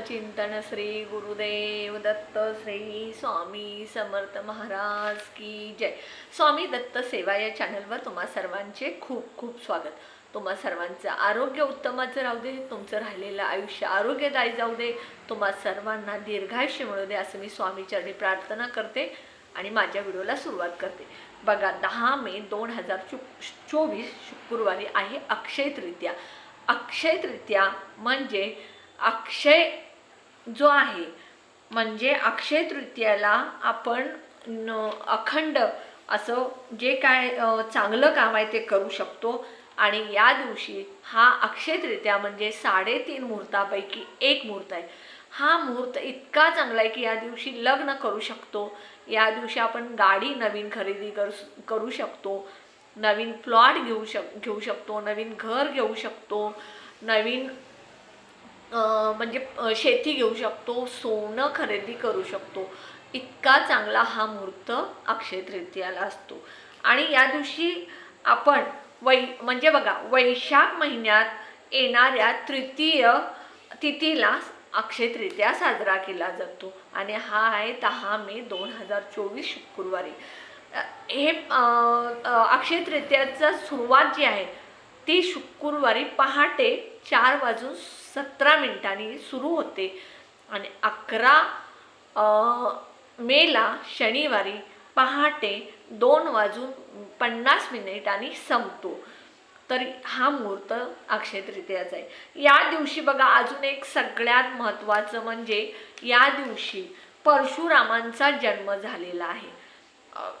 चिंतन श्री गुरुदेव दत्त श्री स्वामी समर्थ महाराज की जय. स्वामी दत्त सेवा या चॅनलवर तुम्हा सर्वांचे खूप खूप स्वागत. तुम्हा सर्वांचं आरोग्य उत्तमाचं राहू दे तुमचं राहिलेलं आयुष्य आरोग्यदायी जाऊ दे तुम्हा सर्वांना दीर्घायुष्य मिळू दे असं मी स्वामीचरणी प्रार्थना करते आणि माझ्या व्हिडिओला सुरुवात करते. बघा दहा मे दोन हजार चो चोवीस शुक्रवारी आहे अक्षय तृतीया अक्षय तृतीया म्हणजे अक्षय जो आहे. म्हणजे अक्षय तृतीयाला आपण न अखंड असं जे काय चांगलं काम आहे ते करू शकतो. आणि या दिवशी हा अक्षय तृतीया म्हणजे साडेतीन मुहूर्तापैकी एक मुहूर्त आहे. हा मुहूर्त इतका चांगला आहे की या दिवशी लग्न करू शकतो. या दिवशी आपण गाडी नवीन खरेदी करू करू शकतो. नवीन प्लॉट घेऊ शक घेऊ शकतो. नवीन घर घेऊ शकतो. नवीन म्हणजे शेती घेऊ शकतो सोनं खरेदी करू शकतो. इतका चांगला हा मुहूर्त अक्षय तृतीयाला असतो. आणि या दिवशी आपण वै म्हणजे बघा वैशाख महिन्यात येणाऱ्या तृतीय तिथीला अक्षय तृतीया साजरा केला जातो. आणि हा आहे दहा मे दोन हजार चोवीस शुक्रवारी. हे अक्षय तृतीयाचं सुरुवात जी आहे ती शुक्रवारी पहाटे चार वाजून सतरा मिनिटांनी सुरू होते. आणि अकरा मेला शनिवारी पहाटे दोन वाजून पन्नास मिनिटांनी संपतो. तर हा मुहूर्त अक्षय तृतीयाचा आहे या दिवशी बघा अजून एक सगळ्यात महत्त्वाचं म्हणजे या दिवशी परशुरामांचा जन्म झालेला आहे.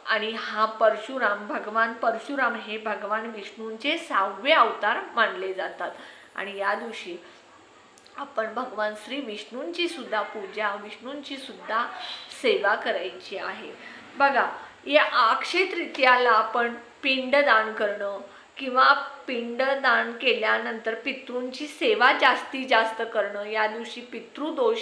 आणि हा परशुराम भगवान परशुराम हे भगवान विष्णूंचे सहावे अवतार मानले जातात. आणि या दिवशी आपण भगवान श्री विष्णूंची सुद्धा पूजा विष्णूंची सुद्धा सेवा करायची आहे. बघा या अक्षय तृतीयाला आपण पिंडदान करणं किंवा पिंडदान केल्यानंतर पितृंची सेवा जास्तीत जास्त करणं या दिवशी पितृदोष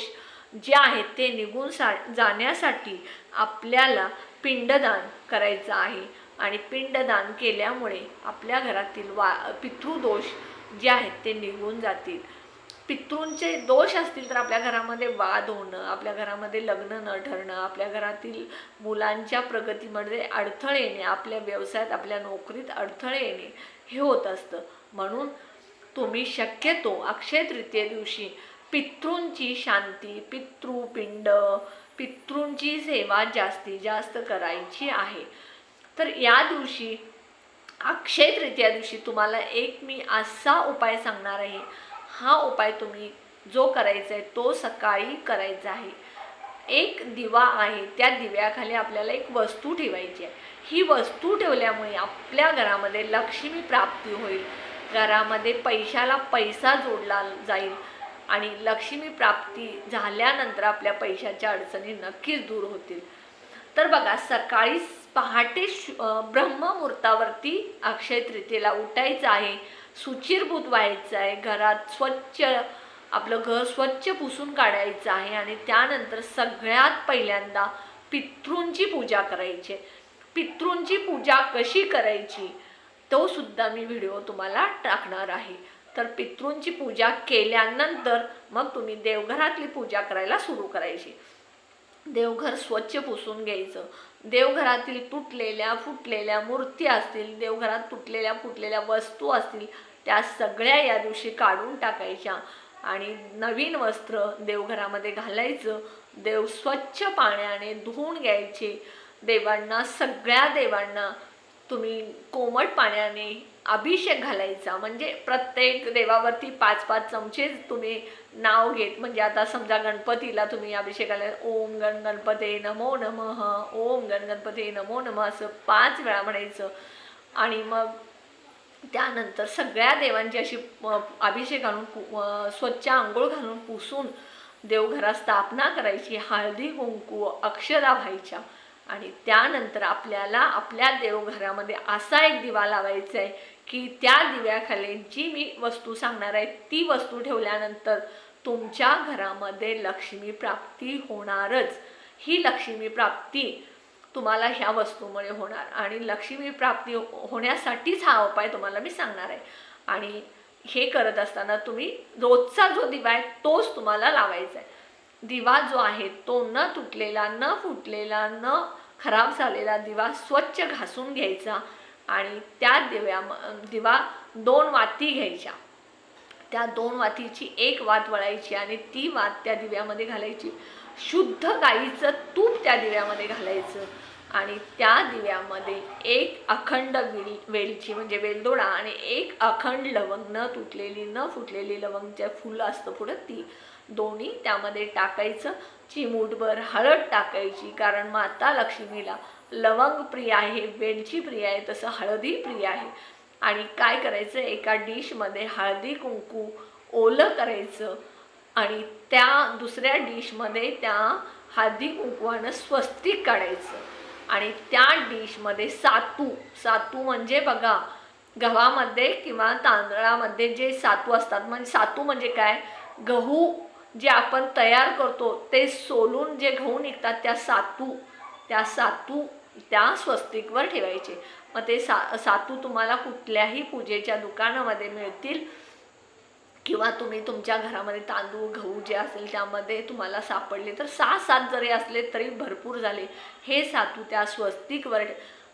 जे आहेत ते निघून सा जाण्यासाठी आपल्याला पिंडदान करायचं आहे. आणि पिंडदान केल्यामुळे आपल्या घरातील वा पितृदोष जे आहेत ते निघून जातील. पितृंचे दोष असतील तर आपल्या घरामध्ये वाद होणं आपल्या घरामध्ये लग्न न ठरणं आपल्या घरातील मुलांच्या प्रगतीमध्ये अडथळे येणे आपल्या व्यवसायात आपल्या नोकरीत अडथळे येणे हे होत असतं. म्हणून तुम्ही शक्यतो अक्षय तृतीय दिवशी पितृंची शांती पितृपिंड पितृंची सेवा जास्तीत जास्त करायची आहे. तर या दिवशी अक्षय तृतीया दिवशी तुम्हाला एक मी असा उपाय सांगणार आहे. हा उपाय तुम्ही जो करायचा आहे तो सकाळी करायचा आहे. एक दिवा आहे त्या दिव्याखाली आपल्याला एक वस्तू ठेवायची आहे. ही वस्तू ठेवल्यामुळे आपल्या घरामध्ये लक्ष्मी प्राप्ती होईल. घरामध्ये पैशाला पैसा जोडला जाईल आणि लक्ष्मी प्राप्ती झाल्यानंतर आपल्या पैशाच्या अडचणी नक्कीच दूर होतील. तर बघा सकाळी पहाटे ब्रह्ममुहूर्तावरती अक्षय तृतीयेला उठायचं आहे. सुचिरभूत व्हायचं आहे. घरात स्वच्छ आपलं घर स्वच्छ पुसून काढायचं आहे आणि त्यानंतर सगळ्यात पहिल्यांदा पितृंची पूजा करायची. आहे. पितृंची पूजा कशी करायची तो सुद्धा मी व्हिडिओ तुम्हाला टाकणार आहे. तर पितृंची पूजा केल्यानंतर मग तुम्ही देवघरातली पूजा करायला सुरू करायची. देवघर स्वच्छ पुसून घ्यायचं. देवघरातील तुटलेल्या फुटलेल्या मूर्ती असतील देवघरात तुटलेल्या फुटलेल्या वस्तू असतील त्या सगळ्या या दिवशी काढून टाकायच्या. आणि नवीन वस्त्र देवघरामध्ये घालायचं. देव स्वच्छ पाण्याने धुवून घ्यायचे. देवांना सगळ्या देवांना तुम्ही कोमट पाण्याने अभिषेक घालायचा. म्हणजे प्रत्येक देवावरती पाच पाच चमचे तुम्ही नाव घेत म्हणजे आता समजा गणपतीला तुम्ही अभिषेकाला ओम गण गणपते नमो नमः ओम गण गणपते नमो नमः असं पाच वेळा म्हणायचं. आणि मग त्यानंतर सगळ्या देवांची अशी अभिषेक घालून स्वच्छ आंघोळ घालून पुसून देवघरात स्थापना करायची. हळदी कुंकू अक्षरा व्हायच्या. आणि त्यानंतर आपल्याला आपल्या देवघरामध्ये असा एक दिवा लावायचा आहे की त्या दिव्याखाली जी मी वस्तू सांगणार आहे. ती वस्तू ठेवल्यानंतर तुमच्या घरामध्ये लक्ष्मी प्राप्ती होणारच. ही लक्ष्मी प्राप्ती तुम्हाला ह्या वस्तूमुळे होणार आणि लक्ष्मी प्राप्ती होण्यासाठीच हा उपाय तुम्हाला मी सांगणार आहे. आणि हे करत असताना तुम्ही रोजचा जो दिवा आहे तोच तुम्हाला लावायचा आहे दिवा जो आहे तो न तुटलेला न फुटलेला न खराब झालेला दिवा स्वच्छ घासून घ्यायचा आणि त्या दिव्या दिवा दोन वाती घ्यायच्या. त्या दोन वातीची एक वात वळायची आणि ती वात त्या दिव्यामध्ये घालायची. शुद्ध गाईचं तूप त्या दिव्यामध्ये घालायचं आणि त्या दिव्यामध्ये एक अखंड वेल वेलची म्हणजे वेलदोडा आणि एक अखंड लवंग न तुटलेली न फुटलेली लवंगच्या फुलं असतं पुढं ती दोन्ही त्यामध्ये टाकायचं. चिमूटभर हळद टाकायची कारण माता लक्ष्मीला लवंग प्रिय आहे वेलची प्रिय आहे तसं हळदी प्रिय आहे. आणि काय करायचं? एका डिशमध्ये हळदी कुंकू ओलं करायचं आणि त्या दुसऱ्या डिशमध्ये त्या हळदी कुंकवानं स्वस्तिक काढायचं. आणि त्या डिशमध्ये सातू सातू म्हणजे बघा गव्हामध्ये किंवा तांदळामध्ये जे सातू असतात म्हणजे सातू म्हणजे काय? गहू जे आपण तयार करतो ते सोलून जे गहू निघतात त्या सातू त्या सातू त्या स्वस्तिकवर ठेवायचे. मग ते सा सातू तुम्हाला कुठल्याही पूजेच्या दुकानामध्ये मिळतील किंवा तुम्ही तुमच्या घरामध्ये तांदूळ गहू जे असेल त्यामध्ये तुम्हाला सापडले तर सहा सात जरी असले तरी भरपूर झाले. हे सातू त्या स्वस्तिकवर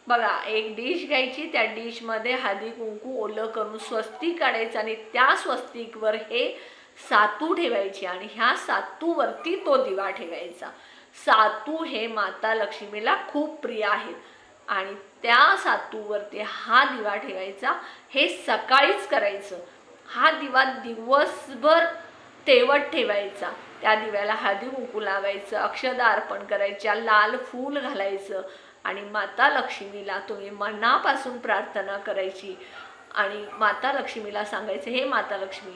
बघा एक डिश घ्यायची त्या डिशमध्ये हळदी कुंकू ओलं करून स्वस्तिक काढायचं आणि त्या स्वस्तिकवर हे सातू ठेवायची आणि ह्या सातूवरती तो दिवा ठेवायचा. सातू हे माता लक्ष्मीला खूप प्रिय आहेत आणि त्या सातूवरती हा दिवा ठेवायचा. हे सकाळीच करायचं. हा दिवा दिवसभर तेवट ठेवायचा. त्या दिव्याला हळदी कुंकू लावायचं अक्षदा अर्पण करायच्या लाल फूल घालायचं आणि माता लक्ष्मीला तुम्ही मनापासून प्रार्थना करायची आणि माता लक्ष्मीला सांगायचं हे माता लक्ष्मी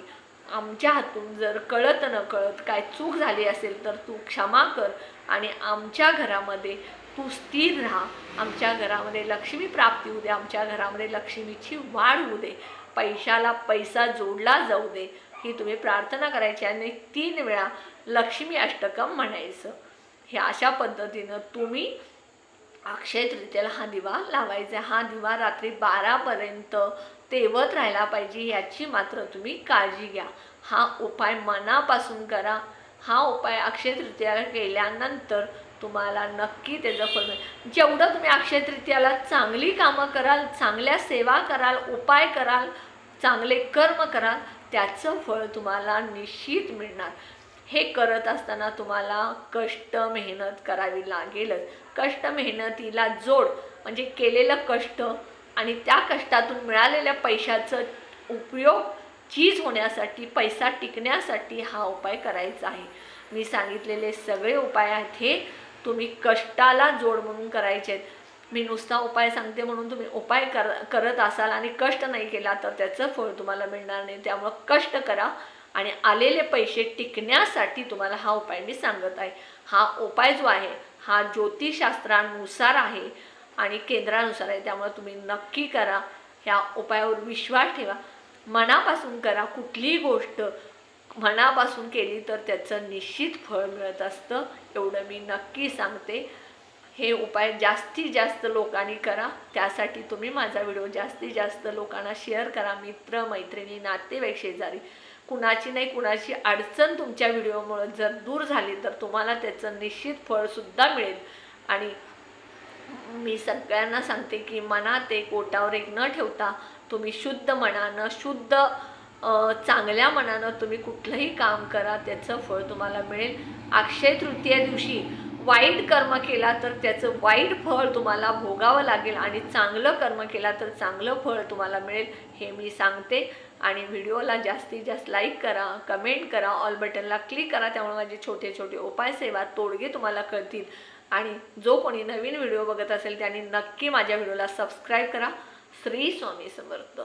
आमच्या हातून जर कळत न कळत काय चूक झाली असेल तर तू क्षमा कर आणि आमच्या घरामध्ये तू स्थिर राहा. आमच्या घरामध्ये लक्ष्मी प्राप्ती होऊ दे. आमच्या घरामध्ये लक्ष्मीची वाढ होऊ दे. पैशाला पैसा जोडला जाऊ दे. ही तुम्ही प्रार्थना करायची आणि तीन वेळा लक्ष्मी अष्टकम म्हणायचं. हे अशा पद्धतीनं तुम्ही अक्षय तृतीयेला हा दिवा लावायचा हा दिवा रात्री बारापर्यंत तेवत राहिला पाहिजे याची मात्र तुम्ही काळजी घ्या. हा उपाय मनापासून करा. हा उपाय अक्षय तृतीयाला केल्यानंतर तुम्हाला नक्की त्याचं फळ मिळेल. जेवढं तुम्ही अक्षय तृतीयाला चांगली कामं कराल चांगल्या सेवा कराल उपाय कराल चांगले कर्म कराल त्याचं फळ तुम्हाला निश्चित मिळणार. हे करत असताना तुम्हाला कष्ट मेहनत करावी लागेलच. कष्ट मेहनतीला जोड म्हणजे केलेलं कष्ट आणि त्या कष्टातून मिळालेल्या पैशाचं उपयोग चीज होण्यासाठी पैसा टिकण्यासाठी हा उपाय करायचा आहे. मी सांगितलेले सगळे उपाय आहेत हे तुम्ही कष्टाला जोड म्हणून करायचे आहेत. मी नुसता उपाय सांगते म्हणून तुम्ही उपाय कर करत असाल आणि कष्ट नाही केला तर त्याचं फळ तुम्हाला मिळणार नाही. त्यामुळं कष्ट करा आणि आलेले पैसे टिकण्यासाठी तुम्हाला हा उपाय मी सांगत आहे. हा उपाय जो आहे हा ज्योतिषशास्त्रानुसार आहे आणि केंद्रानुसार आहे. त्यामुळे तुम्ही नक्की करा. ह्या उपायावर विश्वास ठेवा. मनापासून करा. कुठलीही गोष्ट मनापासून केली तर त्याचं निश्चित फळ मिळत असतं. एवढं मी नक्की सांगते. हे उपाय जास्तीत जास्त लोकांनी करा. त्यासाठी तुम्ही माझा व्हिडिओ जास्तीत जास्त लोकांना शेअर करा. मित्र मैत्रिणी नातेवाईक शेजारी. कुणाची नाही कुणाची अडचण तुमच्या व्हिडिओमुळं जर दूर झाली तर तुम्हाला त्याचं निश्चित फळसुद्धा मिळेल. आणि मी सगळ्यांना सांगते की मनात एक ओटावर एक न ठेवता तुम्ही शुद्ध मनानं शुद्ध चांगल्या मनानं तुम्ही कुठलंही काम करा त्याचं फळ तुम्हाला मिळेल. अक्षय तृतीया दिवशी वाईट कर्म केला तर त्याचं वाईट फळ तुम्हाला भोगावं लागेल आणि चांगलं कर्म केला तर चांगलं फळ तुम्हाला मिळेल हे मी सांगते. आणि व्हिडिओला जास्तीत जास्त लाईक करा कमेंट करा ऑल बटनला क्लिक करा त्यामुळे माझे छोटे छोटे उपाय सेवा तोडगे तुम्हाला कळतील. आणि जो कोणी नवीन व्हिडिओ बघत असेल त्यांनी नक्की माझ्या व्हिडिओला सबस्क्राईब करा. श्री स्वामी समर्थ.